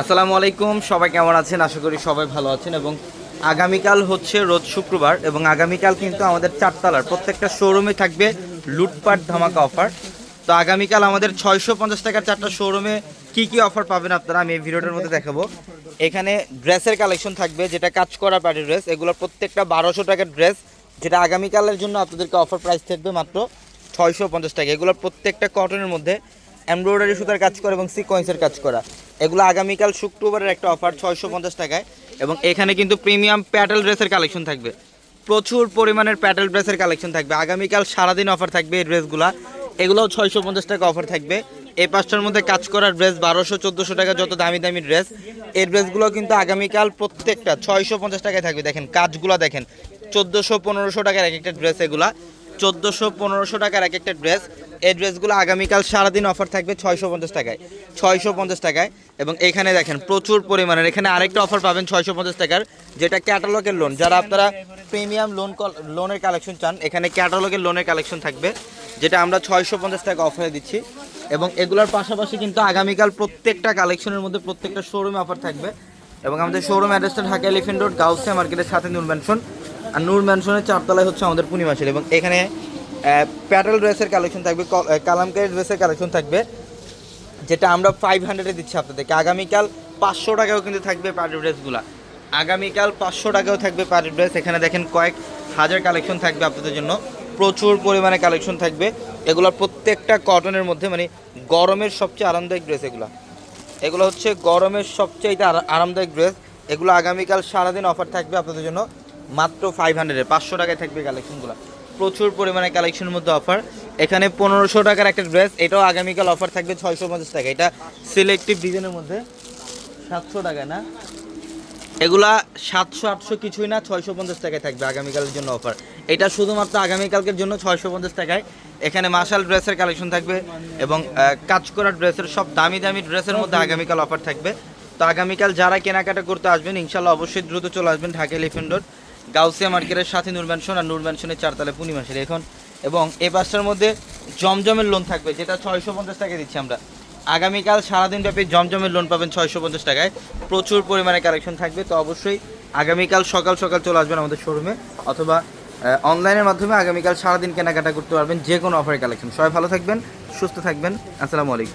আসসালামু আলাইকুম, সবাই কেমন আছেন? আশা করি সবাই ভালো আছেন এবং আগামীকাল হচ্ছে রোজ শুক্রবার এবং আগামীকাল কিন্তু আমাদের চারতলার প্রত্যেকটা শোরুমে থাকবে লুটপাট ধামাকা অফার তো আগামীকাল আমাদের ছয়শো পঞ্চাশ টাকার চারটা শোরুমে কি কি অফার পাবেন আপনারা? আমি এই ভিডিওটার মধ্যে দেখাবো। এখানে ড্রেসের কালেকশন থাকবে, যেটা কাজ করা পার্টি ড্রেস এগুলো প্রত্যেকটা বারোশো টাকার ড্রেস যেটা আগামীকালের জন্য আপনাদেরকে অফার প্রাইস থাকবে মাত্র ছয়শো পঞ্চাশ টাকা। এগুলোর প্রত্যেকটা কটনের মধ্যে এমব্রয়ডারি সুতার কাজ করা এবং সিকোয়েন্সের কাজ করা। এগুলো আগামীকাল শুক্রবারের একটা অফার, ছয়শো পঞ্চাশ টাকায়। এবং এখানে কিন্তু প্রিমিয়াম প্যাটেল ড্রেসের কালেকশন থাকবে। প্রচুর পরিমাণের প্যাটেল ড্রেসের কালেকশন থাকবে। আগামীকাল সারাদিন অফার থাকবে এই ড্রেসগুলো। এগুলোও ছয়শো পঞ্চাশ টাকা অফার থাকবে। এই পাঁচটার মধ্যে কাজ করার ড্রেস, বারোশো, চোদ্দোশো টাকা যত দামি দামি ড্রেস, এই ড্রেসগুলো কিন্তু আগামীকাল প্রত্যেকটা ছয়শো পঞ্চাশ টাকায় থাকবে। দেখেন, কাজগুলো দেখেন, চোদ্দোশো, পনেরোশো টাকার এক একটা ড্রেস এগুলা। চোদ্দোশো পনেরোশো টাকার এক একটা ড্রেস এই ড্রেসগুলো আগামীকাল সারাদিন অফার থাকবে ছয়শো পঞ্চাশ টাকায়। ছয়শো পঞ্চাশ টাকায়। এবং এখানে দেখেন, প্রচুর পরিমাণের। এখানে আরেকটা অফার পাবেন ছয়শো পঞ্চাশ টাকার, যেটা ক্যাটালগের লোন যারা আপনারা প্রিমিয়াম লোন লোনের কালেকশন চান, এখানে ক্যাটালগের লোনের কালেকশন থাকবে, যেটা আমরা ছয়শো পঞ্চাশ টাকা অফারে দিচ্ছি। এবং এগুলোর পাশাপাশি কিন্তু আগামীকাল প্রত্যেকটা কালেকশনের মধ্যে প্রত্যেকটা শোরুমে অফার থাকবে। এবং আমাদের শোরুম অ্যাড্রেসটা ঢাকা এলিফেন্ট রোড গাউসে মার্কেটের সাথে নূর ম্যানশন আর নূর ম্যানশনের চারতলায় হচ্ছে আমাদের পূর্ণিমা পূর্ণিমাসের এবং এখানে প্যাটেল ড্রেসের কালেকশন থাকবে কালামকারি ড্রেসের কালেকশন থাকবে, যেটা আমরা ফাইভ হান্ড্রেডে দিচ্ছি আপনাদেরকে। আগামীকাল পাঁচশো টাকাও কিন্তু থাকবে পার্টি ড্রেসগুলো আগামীকাল পাঁচশো টাকাও থাকবে পার্টি ড্রেস এখানে দেখেন কয়েক হাজার কালেকশন থাকবে আপনাদের জন্য। প্রচুর পরিমাণে কালেকশন থাকবে। এগুলো প্রত্যেকটা কটনের মধ্যে মানে গরমের সবচেয়ে আরামদায়ক ড্রেস এগুলো। এগুলো হচ্ছে গরমের সবচেয়ে আরা- আরামদায়ক ড্রেস এগুলো আগামীকাল সারাদিন অফার থাকবে আপনাদের জন্য। মাত্র ফাইভ হান্ড্রেডে পাঁচশো টাকায় থাকবে কালেকশনগুলো প্রচুর পরিমাণে কালেকশনের মধ্যে অফার এখানে পনেরোশো টাকার একটা ড্রেস এটাও আগামীকাল অফার থাকবে ছয়শো পঞ্চাশ টাকা। এটা সিলেক্টিভ ডিজাইনের মধ্যে। সাতশো টাকা না? এগুলা সাতশো, আটশো কিছুই না, ছয়শো পঞ্চাশ টাকায় থাকবে আগামীকালের জন্য অফার এটা শুধুমাত্র আগামীকালকের জন্য ছয়শো পঞ্চাশ টাকায়। এখানে মার্শাল ড্রেসের কালেকশন থাকবে এবং কাজ করা ড্রেসের সব দামি দামি ড্রেসের মধ্যে আগামীকাল অফার থাকবে। তো আগামীকাল যারা কেনাকাটা করতে আসবেন, ইনশাল্লাহ অবশ্যই দ্রুত চলে আসবেন ঢাকা এলিফেন্ট রোড গাউসিয়া মার্কেটের সাথে নূর ম্যানশন আর নূর ম্যানশনের চারতলা পূর্ণিমাসের এখন। এবং এই পাঁচটার মধ্যে জমজমের লোন থাকবে, যেটা ছয়শো পঞ্চাশ টাকা দিচ্ছি আমরা। আগামীকাল সারাদিন ব্যাপী জমজমের লোন পাবেন ছয়শো পঞ্চাশ টাকায়। প্রচুর পরিমাণে কালেকশন থাকবে, তো অবশ্যই আগামীকাল সকাল সকাল চলে আসবেন আমাদের শোরুমে অথবা অনলাইনের মাধ্যমে আগামীকাল সারাদিন কেনাকাটা করতে পারবেন যে কোনো অফারের কালেকশন সবাই ভালো থাকবেন, সুস্থ থাকবেন। আসসালামু আলাইকুম।